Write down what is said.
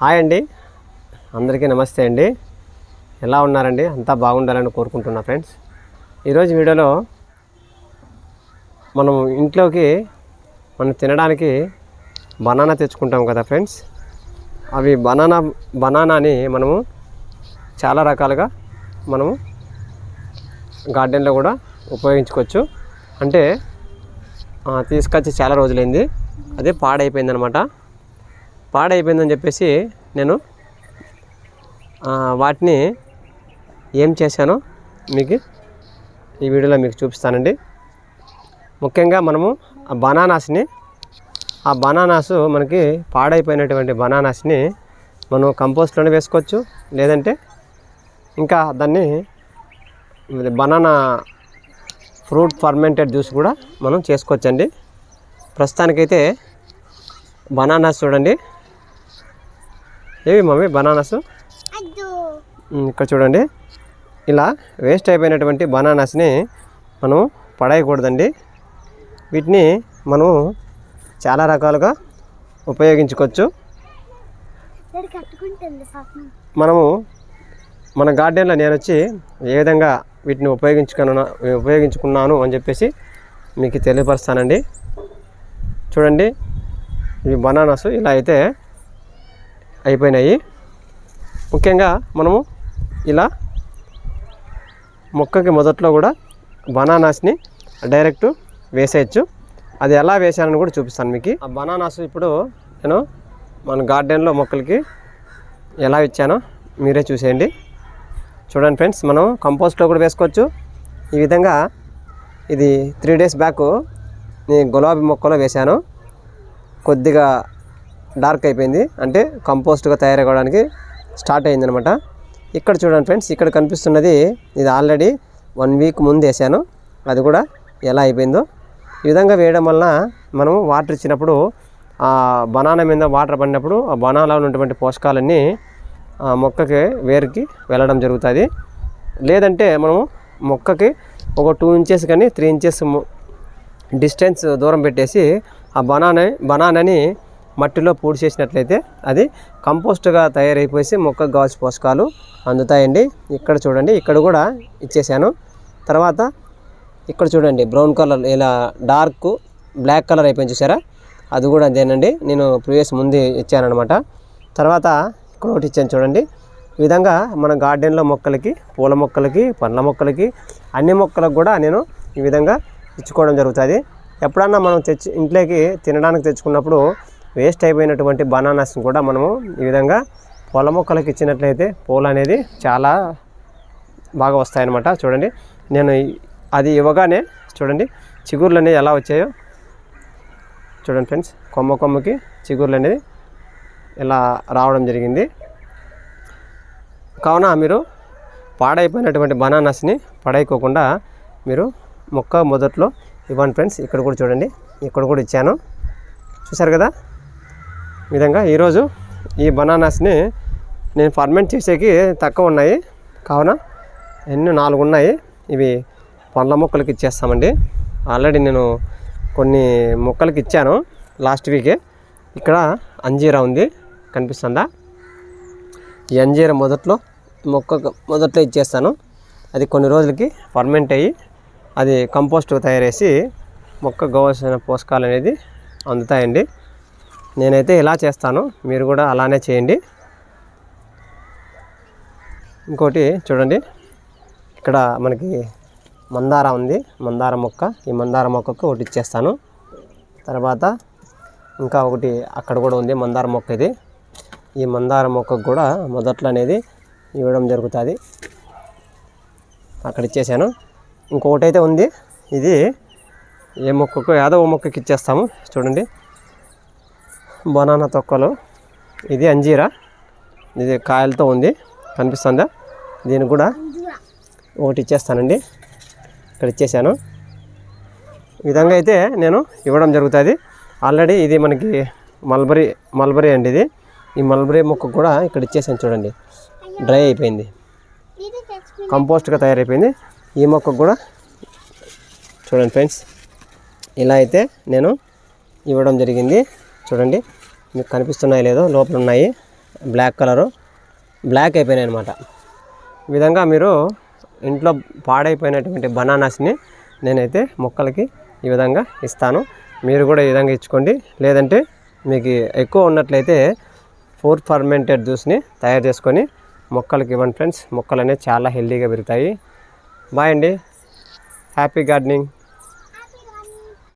Hi అండి. అందరికీ నమస్తే అండి. ఎలా ఉన్నారండి? అంతా బాగుండాలని కోరుకుంటున్నా ఫ్రెండ్స్. ఈరోజు వీడియోలో మనం ఇంట్లోకి మనం తినడానికి బనానా తెచ్చుకుంటాం కదా ఫ్రెండ్స్. అవి బనానా బనానాని మనము చాలా రకాలుగా మనము గార్డెన్లో కూడా ఉపయోగించుకోవచ్చు. అంటే తీసుకొచ్చి చాలా రోజులైంది. అదే పాడైపోయిందనమాట. పాడైపోయిందని చెప్పేసి నేను వాటిని ఏం చేశానో మీకు ఈ వీడియోలో మీకు చూపిస్తానండి. ముఖ్యంగా మనము ఆ బనానాస్ని ఆ బనానాస్ మనకి పాడైపోయినటువంటి బనానాస్ని మనం కంపోస్ట్లోనే వేసుకోవచ్చు. లేదంటే ఇంకా దాన్ని బనానా ఫ్రూట్ ఫర్మెంటెడ్ జ్యూస్ కూడా మనం చేసుకోవచ్చండి. ప్రస్తుతానికైతే బనానాస్ చూడండి. ఏవి మమ్మీ బనానాస్? ఇక్కడ చూడండి. ఇలా వేస్ట్ అయిపోయినటువంటి బనానాస్ని మనం పడేయకూడదండి. వీటిని మనం చాలా రకాలుగా ఉపయోగించుకోవచ్చు. మనము మన గార్డెన్లో నేను వచ్చి ఏ విధంగా వీటిని ఉపయోగించుకున్నా ఉపయోగించుకున్నాను అని చెప్పేసి మీకు తెలియపరుస్తానండి. చూడండి ఇవి బనానాస్ ఇలా అయితే అయిపోయినాయి. ముఖ్యంగా మనము ఇలా మొక్కకి మొదట్లో కూడా బనానాస్ని డైరెక్ట్ వేసేయచ్చు. అది ఎలా వేసానని కూడా చూపిస్తాను మీకు. ఆ బనానాస్ ఇప్పుడు నేను మన గార్డెన్లో మొక్కలకి ఎలా ఇచ్చానో మీరే చూసేయండి. చూడండి ఫ్రెండ్స్ మనం కంపోస్ట్లో కూడా వేసుకోవచ్చు. ఈ విధంగా ఇది త్రీ డేస్ బ్యాక్ నేను గులాబీ మొక్కలో వేశాను. కొద్దిగా డార్క్ అయిపోయింది. అంటే కంపోస్ట్గా తయారవడానికి స్టార్ట్ అయిందనమాట ఇక్కడ చూడండి ఫ్రెండ్స్ ఇక్కడ కనిపిస్తున్నది ఇది ఆల్రెడీ వన్ వీక్ ముందు వేసాను అది కూడా ఎలా అయిపోయిందో. ఈ విధంగా వేయడం వలన మనం వాటర్ ఇచ్చినప్పుడు ఆ బనానా మీద వాటర్ పడినప్పుడు ఆ బనానాలో ఉన్నటువంటి పోషకాలన్నీ ఆ మొక్కకి వేరుకి వెళ్ళడం జరుగుతుంది. లేదంటే మనము మొక్కకి ఒక టూ ఇంచెస్ కానీ త్రీ ఇంచెస్ డిస్టెన్స్ దూరం పెట్టేసి ఆ బనానా బనానాని మట్టిలో పూడి చేసినట్లయితే అది కంపోస్ట్గా తయారైపోయి మొక్కకు కావాల్సిన పోషకాలు అందుతాయండి. ఇక్కడ చూడండి ఇక్కడ కూడా ఇచ్చేసాను. తర్వాత ఇక్కడ చూడండి బ్రౌన్ కలర్ ఇలా డార్క్ బ్లాక్ కలర్ అయిపోయింది చూసారా? అది కూడా అదేనండి నేను ప్రీవియస్ ముందు ఇచ్చానమాట తర్వాత ఇక్కడ ఒకటి ఇచ్చాను చూడండి. ఈ విధంగా మన గార్డెన్లో మొక్కలకి పూల మొక్కలకి పండ్ల మొక్కలకి అన్ని మొక్కలకు కూడా నేను ఈ విధంగా ఇచ్చుకోవడం జరుగుతుంది. ఎప్పుడన్నా మనం తెచ్చి ఇంట్లోకి తినడానికి తెచ్చుకున్నప్పుడు వేస్ట్ అయిపోయినటువంటి బనానాస్ని కూడా మనము ఈ విధంగా పూల మొక్కలకి ఇచ్చినట్లయితే పూలు అనేది చాలా బాగా వస్తాయన్నమాట. చూడండి నేను అది ఇవ్వగానే చూడండి చిగుర్లు అనేవి ఎలా వచ్చాయో. చూడండి ఫ్రెండ్స్ కొమ్మ కొమ్మకి చిగుర్లు అనేది ఇలా రావడం జరిగింది. కావున మీరు పాడైపోయినటువంటి బనానాస్ని పడైకోకుండా మీరు మొక్క మొదట్లో. ఇవ్వండి ఫ్రెండ్స్ ఇక్కడ కూడా చూడండి. ఇక్కడ కూడా ఇచ్చాను. చూసారు కదా? విధంగా ఈరోజు ఈ బనానాస్ని నేను ఫర్మెంట్ చేసేకి తక్కువ ఉన్నాయి. కావున ఎన్ని? నాలుగు ఉన్నాయి. ఇవి పండ్ల మొక్కలకి ఇచ్చేస్తామండి. ఆల్రెడీ నేను కొన్ని మొక్కలకి ఇచ్చాను లాస్ట్ వీకే. ఇక్కడ అంజీరా ఉంది. కనిపిస్తుందా? ఈ అంజీరా మొదట్లో మొక్క మొదట్లో ఇచ్చేస్తాను. అది కొన్ని రోజులకి ఫర్మెంట్ అయ్యి అది కంపోస్ట్ తయారేసి మొక్క కావాల్సిన పోషకాలు అనేది అందుతాయండి. నేనైతే ఇలా చేస్తాను. మీరు కూడా అలానే చేయండి. ఇంకోటి చూడండి. ఇక్కడ మనకి మందార ఉంది. మందార మొక్క. ఈ మందార మొక్కకు ఒకటి ఇచ్చేస్తాను. తర్వాత ఇంకా ఒకటి అక్కడ కూడా ఉంది. మందార మొక్క ఇది. ఈ మందార మొక్కకు కూడా మొదట్లో అనేది ఇవ్వడం జరుగుతుంది. అక్కడ ఇచ్చేసాను. ఇంకొకటి అయితే ఉంది. ఇది ఏ మొక్కకు ఏదో ఓ మొక్కకి ఇచ్చేస్తాము. చూడండి. బనానా తొక్కలు. ఇది అంజీరా. ఇది కాయలతో ఉంది. కనిపిస్తుందా? దీనికి కూడా ఒకటి ఇచ్చేస్తానండి. ఇక్కడ ఇచ్చేసాను ఈ విధంగా అయితే నేను ఇవ్వడం జరుగుతుంది. ఆల్రెడీ ఇది మనకి మల్బరీ మల్బరీ అండి ఇది. ఈ మల్బరీ మొక్క కూడా ఇక్కడ ఇచ్చేసాను చూడండి. డ్రై అయిపోయింది. కంపోస్ట్గా తయారైపోయింది. ఈ మొక్కకు కూడా చూడండి ఫ్రెండ్స్ ఇలా అయితే నేను ఇవ్వడం జరిగింది. చూడండి మీకు కనిపిస్తున్నాయి లేదో లోపల ఉన్నాయి. బ్లాక్ కలరు బ్లాక్ అయిపోయినాయి అనమాట ఈ విధంగా మీరు ఇంట్లో పాడైపోయినటువంటి బనానాస్ని నేనైతే మొక్కలకి ఈ విధంగా ఇస్తాను. మీరు కూడా ఈ విధంగా ఇచ్చుకోండి. లేదంటే మీకు ఎక్కువ ఉన్నట్లయితే ఫోర్ ఫర్మెంటెడ్ జ్యూస్ని తయారు చేసుకొని మొక్కలకి ఇవ్వండి ఫ్రెండ్స్. మొక్కలు చాలా హెల్తీగా పెరుగుతాయి. బాయ్ అండి. Happy gardening